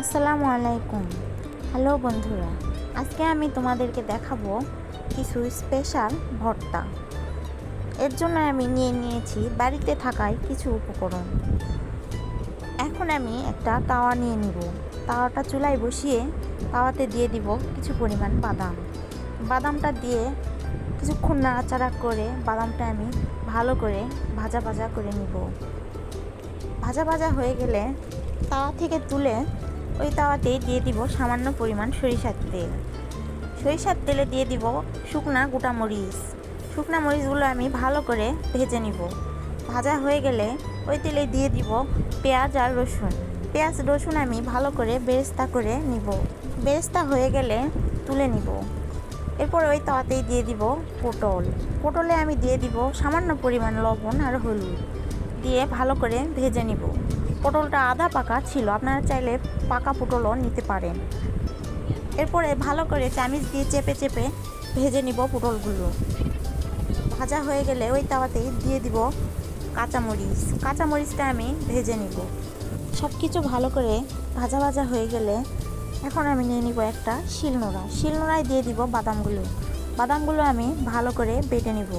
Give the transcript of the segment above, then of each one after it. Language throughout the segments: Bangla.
আসসালামু আলাইকুম। হ্যালো বন্ধুরা, আজকে আমি তোমাদেরকে দেখাবো কিছু স্পেশাল ভর্তা। এর জন্য আমি নিয়ে নিয়েছি বাড়িতে থাকায় কিছু উপকরণ। এখন আমি একটা তাওয়া নিয়ে নিব। তাওয়াটা চুলায় বসিয়ে তাওয়াতে দিয়ে দিব কিছু পরিমাণ বাদাম। বাদামটা দিয়ে কিছুক্ষণ নাড়াচাড়া করে বাদামটা আমি ভালো করে ভাজা ভাজা করে নিব। ভাজা ভাজা হয়ে গেলে তাওয়া থেকে তুলে ওই তাওয়াতেই দিয়ে দিব সামান্য পরিমাণ সরিষার তেল। সরিষার তেলে দিয়ে দিব শুকনা গোটা মরিচ। শুকনা মরিচগুলো আমি ভালো করে ভেজে নিব। ভাজা হয়ে গেলে ওই তেলে দিয়ে দিব পেঁয়াজ আর রসুন। পেঁয়াজ, রসুন আমি ভালো করে বেরেস্তা করে নিব। বেরেস্তা হয়ে গেলে তুলে নিব। এরপর ওই তাওয়াতেই দিয়ে দিব পটল। পটলে আমি দিয়ে দিব সামান্য পরিমাণ লবণ আর হলুদ। দিয়ে ভালো করে ভেজে নিব। পটলটা আধা পাকা ছিল। আপনারা চাইলে পাকা পটলও নিতে পারেন। এরপরে ভালো করে চামিচ দিয়ে চেপে চেপে ভেজে নিব পটলগুলো। ভাজা হয়ে গেলে ওই তাওয়াতেই দিয়ে দিব কাঁচামরিচ। কাঁচামরিচটা আমি ভেজে নিব। সব কিছু ভালো করে ভাজা ভাজা হয়ে গেলে এখন আমি নিয়ে নিব একটা শিলনোড়া। শিলনোড়ায় দিয়ে দিব বাদামগুলো। বাদামগুলো আমি ভালো করে বেটে নিব।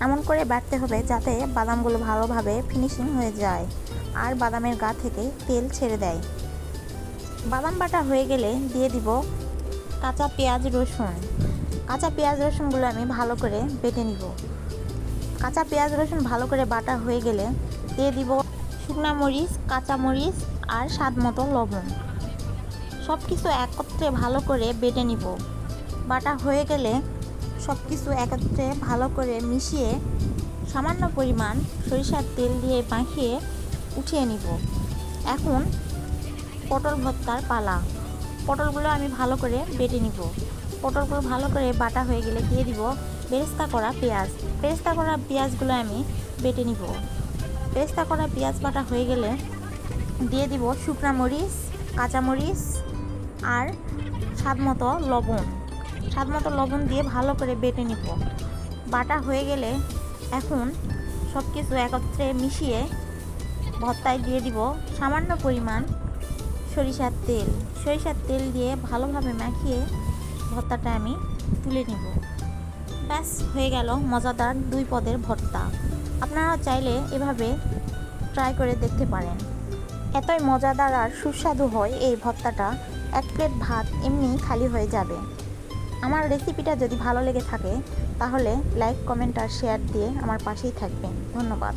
এমন করে বাটতে হবে যাতে বাদামগুলো ভালোভাবে ফিনিশিং হয়ে যায়। আর বাদামের গা থেকে তেল ছেড়ে দেয়। বাদাম বাটা হয়ে গেলে দিয়ে দিব কাঁচা পেঁয়াজ রসুন। কাঁচা পেঁয়াজ রসুনগুলো আমি ভালো করে বেটে নিব। কাঁচা পেঁয়াজ রসুন ভালো করে বাটা হয়ে গেলে দিয়ে দিব শুকনা মরিচ, কাঁচা মরিচ আর স্বাদ মতো লবণ। সব কিছু একত্রে ভালো করে বেটে নিব। বাটা হয়ে গেলে সব কিছু একত্রে ভালো করে মিশিয়ে সামান্য পরিমাণ সরিষার তেল দিয়ে মাখিয়ে উঠিয়ে নিব। এখন পটল ভর্তার পালা। পটলগুলো আমি ভালো করে বেটে নিব। পটলগুলো ভালো করে বাটা হয়ে গেলে দিয়ে দিব বেরেস্তা করা পেঁয়াজ। বেরেস্তা করা পেঁয়াজগুলো আমি বেটে নিব। বেরেস্তা করা পেঁয়াজ বাটা হয়ে গেলে দিয়ে দিব শুকনা মরিচ, কাঁচা মরিচ আর স্বাদ মতো লবণ। স্বাদ মতো লবণ দিয়ে ভালো করে বেটে নিব। বাটা হয়ে গেলে এখন সব কিছু একত্রে মিশিয়ে ভর্তায় দিয়ে দিব সামান্য পরিমাণ সরিষার তেল। সরিষার তেল দিয়ে ভালোভাবে মাখিয়ে ভর্তাটা আমি তুলে নেব। ব্যাস, হয়ে গেল মজাদার দুই পদের ভর্তা। আপনারা চাইলে এভাবে ট্রাই করে দেখতে পারেন। এতই মজাদার আর সুস্বাদু হয় এই ভর্তাটা এক প্লেট ভাত এমনি খালি হয়ে যাবে। আমার রেসিপিটা যদি ভালো লেগে থাকে, তাহলে লাইক, কমেন্ট আর শেয়ার দিয়ে আমার পাশেই থাকবেন। ধন্যবাদ।